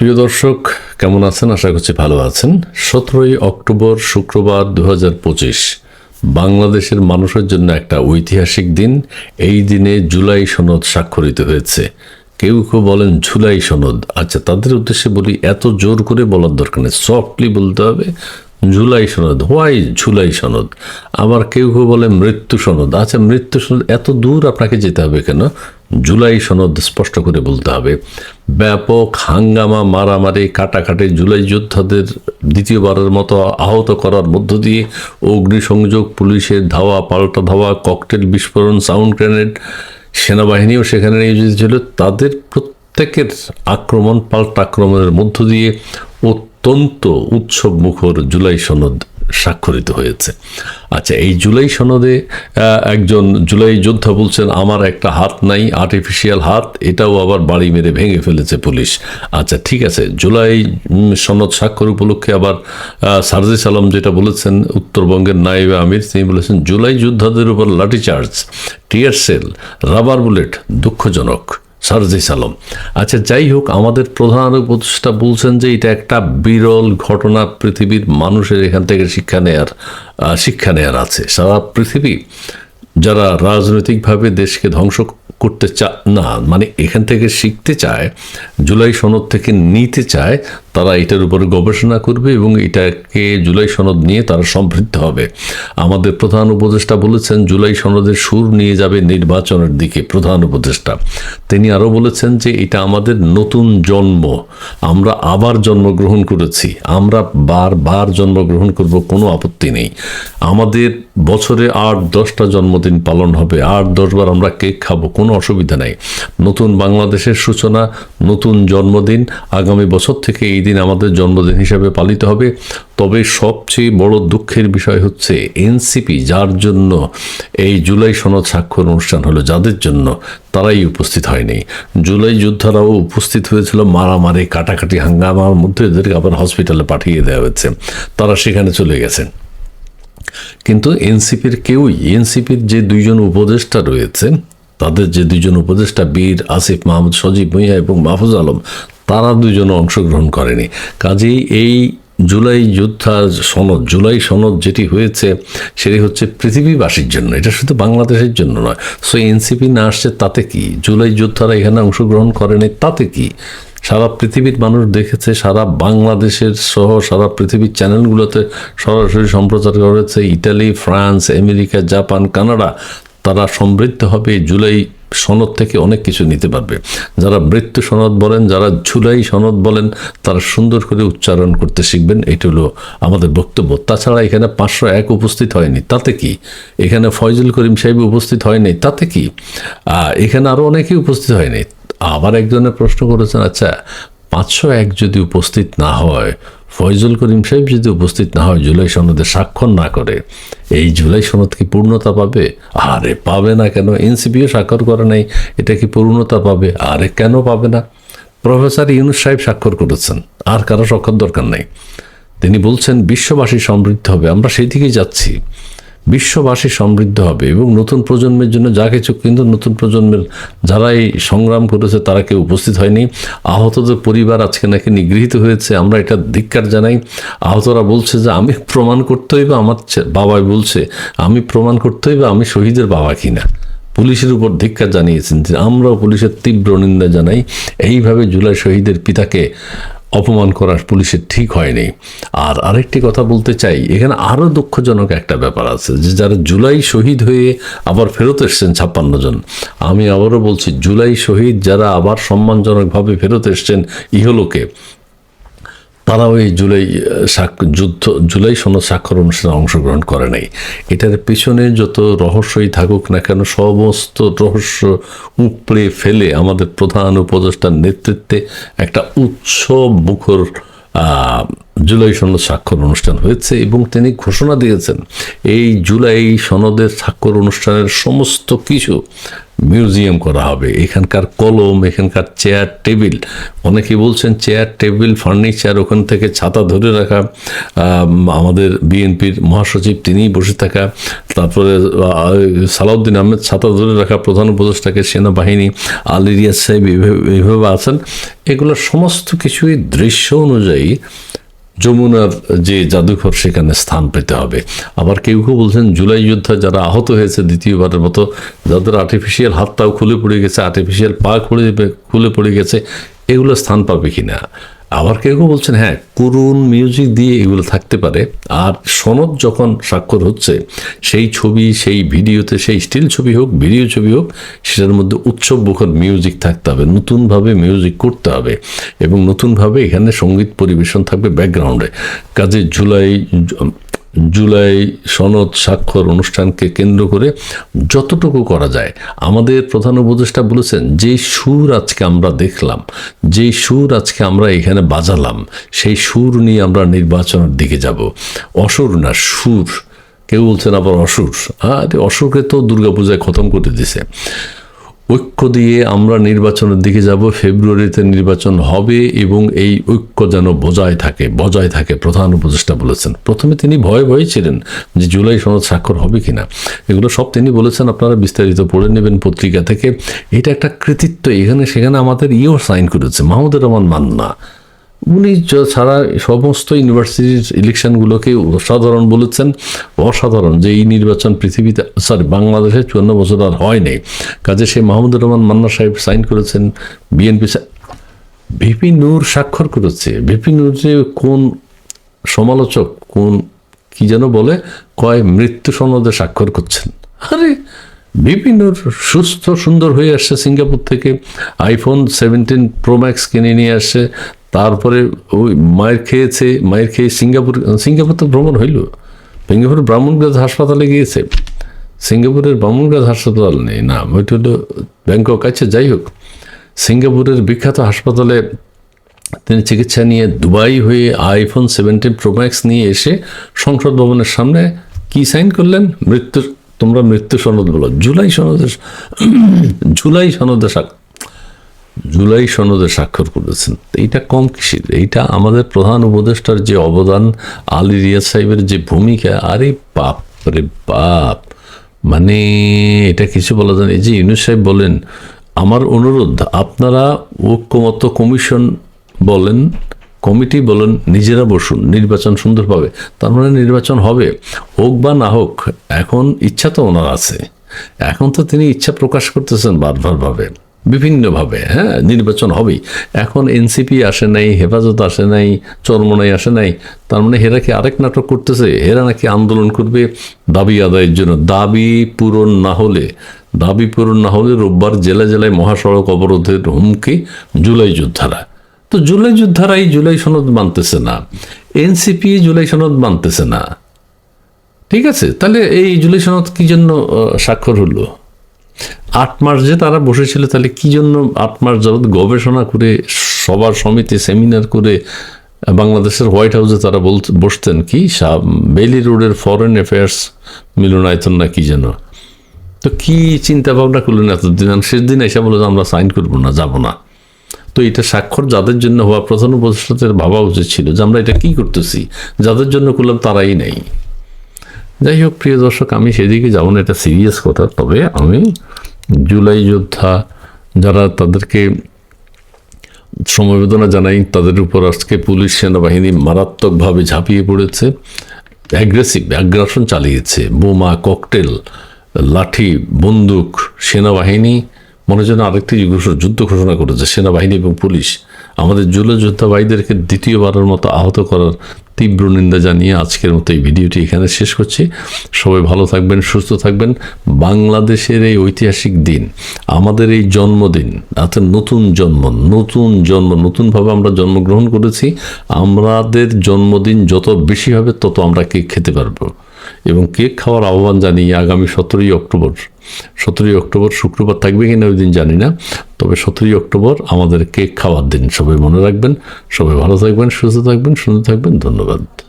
প্রিয় দর্শক, কেমন আছেন? আশা করছি ভালো আছেন। সতেরোই অক্টোবর, শুক্রবার দু বাংলাদেশের মানুষের জন্য একটা ঐতিহাসিক দিন। এই দিনে জুলাই সনদ স্বাক্ষরিত হয়েছে। কেউ কেউ বলেন ঝুলাই সনদ। আচ্ছা তাদের উদ্দেশ্যে বলি, এত জোর করে বলার দরকার নেই। সফটলি বলতে হবে, জুলাই সনদ। হোয়াই ঝুলাই সনদ? আবার কেউ কেউ বলে মৃত্যু সনদ। আচ্ছা মৃত্যু সনদ এত দূর আপনাকে যেতে হবে কেন? জুলাই সনদ স্পষ্ট করে বলতে হবে, ব্যাপক হাঙ্গামা, মারামারি, কাটাকাটি, জুলাই যোদ্ধাদের দ্বিতীয়বারের মতো আহত করার মধ্য দিয়ে অগ্নিসংযোগ, পুলিশের ধাওয়া, পাল্টা ধাওয়া, ককটেল বিস্ফোরণ, সাউন্ড গ্রেনেড, সেনাবাহিনীও সেখানে নিয়োজিত ছিল। তাদের প্রত্যেকের আক্রমণ, পাল্টা আক্রমণের মধ্য দিয়ে অত্যন্ত উৎসব মুখর জুলাই সনদ। স্বাক্ষরিত হয়েছে। আচ্ছা এই জুলাই সনদে একজন জুলাই যোদ্ধা বলছেন, আমার একটা হাত নাই আর্টিফিশিয়াল হাত, এটাও আবার বাড়ি মেরে ভেঙে ফেলেছে পুলিশ। আচ্ছা ঠিক আছে, জুলাই সনদ স্বাক্ষর উপলক্ষে আবার সারজিস আলম যেটা বলেছেন, উত্তরবঙ্গের নায়েবে আমির, তিনি বলেছেন, জুলাই যোদ্ধাদের উপর লাঠিচার্জ, টিয়ার সেল, রাবার বুলেট দুঃখজনক। সারজিস আলম আচ্ছা যাই হোক, আমাদের প্রধান উপদেষ্টা বলছেন যে এটা একটা বিরল ঘটনা, পৃথিবীর মানুষের এখান থেকে শিক্ষা নেয়ার শিক্ষা নেয়ার আছে। সারা পৃথিবী যারা রাজনৈতিকভাবে দেশকে ধ্বংস করতে চা, না মানে এখান থেকে শিখতে চায়, জুলাই সনদ থেকে নিতে চায়, তারা এটার উপরে গবেষণা করবে এবং এটাকে জুলাই সনদ নিয়ে তারা সমৃদ্ধ হবে। আমাদের প্রধান উপদেষ্টা বলেছেন, জুলাই সনদের সুর নিয়ে যাবে নির্বাচনের দিকে প্রধান উপদেষ্টা। তিনি আরও বলেছেন যে এটা আমাদের নতুন জন্ম। আমরা আবার জন্মগ্রহণ করেছি। আমরা বারবার জন্মগ্রহণ করব, কোনো আপত্তি নেই। আমাদের বছরে আট দশটা জন্মদিন পালন হবে। আট দশবার আমরা কেক খাব, কোনো অসুবিধা নেই। নতুন বাংলাদেশের সূচনা, নতুন জন্মদিন, আগামী বছর থেকে এই দিন আমাদের জন্মদিন হিসাবে পালিত হবে। তবে সবচেয়ে বড় দুঃখের বিষয় হচ্ছে এনসিপি, যার জন্য এই জুলাই সনদ স্বাক্ষর অনুষ্ঠান হলো, যাদের জন্য তারাই উপস্থিত হয়নি। জুলাই যোদ্ধারাও উপস্থিত হয়েছিল, মারামারি, কাটাকাটি, হাঙ্গামার মধ্যে এদেরকে আবার হসপিটালে পাঠিয়ে দেওয়া হয়েছে। তারা সেখানে চলে গেছেন কিন্তু এনসিপির কেউই, এনসিপির যে দুইজন উপদেষ্টা রয়েছে তাদের যে দুজন উপদেষ্টা বীর আসিফ মাহমুদ, সজীব ভুঁইয়া এবং মাহফুজ আলম, তারা দুজনে অংশগ্রহণ করেনি। কাজেই এই জুলাই যোদ্ধা সনদ, জুলাই সনদ যেটি হয়েছে, সেটি হচ্ছে পৃথিবীবাসীর জন্য। এটা শুধু বাংলাদেশের জন্য নয়, সো এনসিপি না আসছে তাতে কি? জুলাই যোদ্ধারা এখানে অংশগ্রহণ করেনি, তাতে কি? সারা পৃথিবীর মানুষ দেখেছে, সারা বাংলাদেশের সহ সারা পৃথিবীর চ্যানেলগুলোতে সরাসরি সম্প্রচার করেছে। Italy, France, America, Japan, Canada তারা সমৃদ্ধ হবে, জুলাই সনদ থেকে অনেক কিছু নিতে পারবে। যারা মৃত্যু সনদ বলেন, যারা ঝুলাই সনদ বলেন, তারা সুন্দর করে উচ্চারণ করতে শিখবেন। এটা হলো আমাদের বক্তব্য। তাছাড়া এখানে পাঁচশো এক উপস্থিত হয়নি। তাতে কি? এখানে ফয়জুল করিম সাহেব উপস্থিত হয়নি। তাতে কি? এখানে আরও অনেকেই উপস্থিত হয়নি। আবার একজনের প্রশ্ন করেছেন আচ্ছা পাঁচশো এক যদি উপস্থিত না হয় ফয়জুল করিম সাহেব যদি উপস্থিত না হয়, জুলাই সনদে স্বাক্ষর না করে, এই জুলাই সনদ কি পূর্ণতা পাবে? আরে পাবে না কেন? এনসিপিও স্বাক্ষর করে নাই, এটা কি পূর্ণতা পাবে? আরে কেন পাবে না? প্রফেসর ইউনুস সাহেব স্বাক্ষর করেছেন, আর কারও স্বাক্ষর দরকার নেই। তিনি বলছেন, বিশ্ববাসী সমৃদ্ধ হবে, আমরা সেই দিকেই যাচ্ছি। বিশ্ববাসী সমৃদ্ধ হবে এবং নতুন প্রজন্মের জন্য যা কিছু কিন্তু নতুন প্রজন্মের যারা এই সংগ্রাম করেছে তারা কেউ উপস্থিত হয়নি। আহতদের পরিবার আজকে নাকি নিগৃহীত হয়েছে, আমরা এটা ধিক্কার জানাই। আহতরা বলছে যে, আমি প্রমাণ করতে হইবে, আমার বাবাই বলছে, আমি প্রমাণ করতে হইবে, আমি শহীদের বাবা কিনা? পুলিশের উপর ধিক্কার জানিয়েছেন যে, আমরাও পুলিশের তীব্র নিন্দা জানাই। এইভাবে জুলাই শহীদের পিতাকে অপমান করার পুলিশের ঠিক হয়নি। আর আরেকটি কথা বলতে চাই, এখানে আরও দুঃখজনক একটা ব্যাপার আছে যে যারা জুলাই শহীদ হয়ে আবার ফেরত এসছেন ছাপ্পান্ন জন, আমি আবারও বলছি, জুলাই শহীদ যারা আবার সম্মানজনকভাবে ফেরত এসছেন ইহলোকে তারাও এই জুলাই যুদ্ধ, জুলাই সনদ স্বাক্ষর অনুষ্ঠানে অংশগ্রহণ করে নাই। এটার পিছনে যত রহস্যই থাকুক না কেন, সমস্ত রহস্য উপড়ে ফেলে আমাদের প্রধান উপদেষ্টার নেতৃত্বে একটা উৎসব মুখর জুলাই সনদ স্বাক্ষর অনুষ্ঠান হয়েছে এবং তিনি ঘোষণা দিয়েছেন, এই জুলাই সনদের স্বাক্ষর অনুষ্ঠানের সমস্ত কিছু মিউজিয়াম করা হবে। এখানকার কলম, এখানকার চেয়ার টেবিল অনেকে বলছেন চেয়ার টেবিল ফার্নিচার ওখান থেকে ছাতা ধরে রাখা আমাদের বিএনপির মহাসচিব তিনিই বসে থাকা, তারপরে সালাউদ্দিন আহমেদ ছাতা ধরে রাখা প্রধান উপদেষ্টাকে সেনাবাহিনী আলিরিয়াস সাহেব এইভাবে আছেন। এগুলো সমস্ত কিছুই দৃশ্য অনুযায়ী যমুনার যে জাদুঘর, সেখানে স্থান পেতে হবে। আবার কেউ কেউ বলছেন, জুলাই যোদ্ধা যারা আহত হয়েছে দ্বিতীয়বারের মতো, যাদের আর্টিফিশিয়াল হাতটাও খুলে পড়ে গেছে আর্টিফিশিয়াল পা খুলে খুলে পড়ে গেছে, এগুলো স্থান পাবে কিনা? আবার কেউ কেউ বলছেন হ্যাঁ করুণ মিউজিক দিয়ে এগুলো থাকতে পারে। আর সনদ যখন স্বাক্ষর হচ্ছে, সেই ছবি, সেই ভিডিওতে, সেই স্টিল ছবি হোক ভিডিও ছবি হোক, সেটার মধ্যে উৎসব মুখর মিউজিক থাকতে হবে, নতুনভাবে মিউজিক করতে হবে এবং নতুনভাবে এখানে সংগীত পরিবেশন থাকবে ব্যাকগ্রাউন্ডে কাজে জুলাই জুলাই সনদ স্বাক্ষর অনুষ্ঠানকে কেন্দ্র করে যতটুকু করা যায়। আমাদের প্রধান উপদেষ্টা বলেছেন যে সুর আজকে আমরা দেখলাম যে সুর আজকে আমরা এখানে বাজালাম, সেই সুর নিয়ে আমরা নির্বাচনের দিকে যাব। অসুর না, সুর। কেউ বলছেন আবার অসুর। আরে অসুরকে তো দুর্গাপূজায় খতম করে দিছে। ঐক্য দিয়ে আমরা নির্বাচনের দিকে যাব, ফেব্রুয়ারিতে নির্বাচন হবে এবং এই ঐক্য যেন বজায় থাকে বজায় থাকে, প্রধান উপদেষ্টা বলেছেন। প্রথমে তিনি ভয়ে ভয়ে ছিলেন যে জুলাই সনদ স্বাক্ষর হবে কিনা। এগুলো সব তিনি বলেছেন, আপনারা বিস্তারিত পড়ে নেবেন পত্রিকা থেকে। এটা একটা কৃতিত্ব, এখানে সেখানে আমাদের ইও সাইন করেছে, মাহমুদুর রহমান মান্না। উনি ছাড়া সমস্ত ইউনিভার্সিটির ইলেকশনগুলোকে অসাধারণ বলেছেন, অসাধারণ যে এই নির্বাচন পৃথিবীতে সরি বাংলাদেশে চুয়ান্ন বছর আর হয় নাই। কাজে সে মাহমুদুর রহমান মান্না সাহেব সাইন করেছেন, বিএনপি ভিপি নূর স্বাক্ষর করেছে। ভিপি নূর যে কোন সমালোচক, কোন কি যেন বলে, কয় মৃত্যু সনদে স্বাক্ষর করছেন। আরে বিপিনুর সুস্থ, সুন্দর হয়ে আসছে সিঙ্গাপুর থেকে। আইফোন সেভেন্টিন প্রো ম্যাক্স কিনে নিয়ে আসছে তারপরে ওই মায়ের খেয়েছে, মায়ের খেয়ে সিঙ্গাপুর সিঙ্গাপুর তো ভ্রমণ হইল। সিঙ্গাপুরের ব্রাহ্মণগাছ হাসপাতালে গিয়েছে। সিঙ্গাপুরের ব্রাহ্মণগাছ হাসপাতাল নেই, না, ওইটা হলো ব্যাংকক। আছে যাই হোক, সিঙ্গাপুরের বিখ্যাত হাসপাতালে তিনি চিকিৎসা নিয়ে দুবাই হয়ে আইফোন সেভেন্টিন প্রোম্যাক্স নিয়ে এসে সংসদ ভবনের সামনে কি সাইন করলেন? মৃত্যুর, তোমরা মৃত্যু সনদ বলো। জুলাই সনদে জুলাই সনদে স্বাক্ষর জুলাই সনদে স্বাক্ষর করেছেন। এইটা কম কিসের? এইটা আমাদের প্রধান উপদেষ্টার যে অবদান, আলী রিয়াজ সাহেবের যে ভূমিকা, আরে বাপ রে বাপ। মানে এটা কিছু বলা যায়। এই যে ইউনুস সাহেব বলেন, আমার অনুরোধ, আপনারা ঐক্যমত কমিশন বলেন, কমিটি বলেন, নিজেরা বসুন, নির্বাচন সুন্দরভাবে। তার মানে নির্বাচন হবে। হোক বা না হোক, এখন ইচ্ছা তো ওনার আছে। এখন তো তিনি ইচ্ছা প্রকাশ করতেছেন বারবারভাবে বিভিন্নভাবে হ্যাঁ নির্বাচন হবেই। এখন এনসিপি আসে নাই, হেফাজত আসে নাই, চরমনাই আসে নাই, তার মানে হেরা কি আরেক নাটক করতেছে? হেরা নাকি আন্দোলন করবে দাবি আদায়ের জন্য। দাবি পূরণ না হলে, দাবি পূরণ না হলে রোববার জেলা জেলায় মহাসড়ক অবরোধের হুমকি জুলাই যোদ্ধারা। তো জুলাই যোদ্ধারা এই জুলাই সনদ মানতেছে না। এনসিপি জুলাই সনদ মানতেছে না। ঠিক আছে? তাহলে এই জুলাই সনদ কি জন্য স্বাক্ষর হলো? আট মাস যে তারা বসেছিল, তাহলে কি জন্য আট মাস যাবৎ গবেষণা করে সবার সমিতি, সেমিনার করে বাংলাদেশের হোয়াইট হাউসে তারা বল, বসতেন কি? বেইলি রোডের ফরেন অ্যাফেয়ার্স মিলনায়তন না কি যেন? তো কি চিন্তা ভাবনা করলেন এতদিন? শেষ দিন এসে বলে যে আমরা সাইন করব না, যাব না। তো এটা স্বাক্ষর যাদের জন্য হওয়া প্রধান উপদেষ্টাদের ভাবা উচিত ছিল যে আমরা এটা কি করতেছি? যাদের জন্য করলাম তারাই নেই। যাই হোক, প্রিয় দর্শক, আমি সেদিকে যাব না, এটা সিরিয়াস কথা। তবে আমি জুলাই যোদ্ধা যারা তাদেরকে সমবেদনা জানাই, তাদের উপর আজকে পুলিশ সেনাবাহিনী মারাত্মকভাবে ঝাঁপিয়ে পড়েছে। অ্যাগ্রেসিভ অ্যাগ্রাসন চালিয়েছে। বোমা ককটেল লাঠি, বন্দুক, সেনাবাহিনী, মনে যেন আরেকটি যুদ্ধ ঘোষণা করেছে। সেনাবাহিনী এবং পুলিশ আমাদের জুলো যোদ্ধা ভাইদেরকে দ্বিতীয়বারের মতো আহত করার তীব্র নিন্দা জানিয়ে আজকের মতো এই ভিডিওটি এখানে শেষ করছি। সবাই ভালো থাকবেন, সুস্থ থাকবেন। বাংলাদেশের এই ঐতিহাসিক দিন, আমাদের এই জন্মদিন, অর্থাৎ নতুন জন্ম নতুন জন্ম, নতুনভাবে আমরা জন্মগ্রহণ করেছি। আমাদের জন্মদিন যত বেশি হবে, তত আমরা কেক খেতে পারব। এবং কেক খাওয়ার আহ্বান জানিয়ে আগামী সতেরোই অক্টোবর সতেরোই অক্টোবর শুক্রবার থাকবে কিনা ওই দিন জানি না, তবে সতেরোই অক্টোবর আমাদের কেক খাওয়ার দিন। সবাই মনে রাখবেন, সবাই ভালো থাকবেন, সুস্থ থাকবেন, সুন্দর থাকবেন, ধন্যবাদ।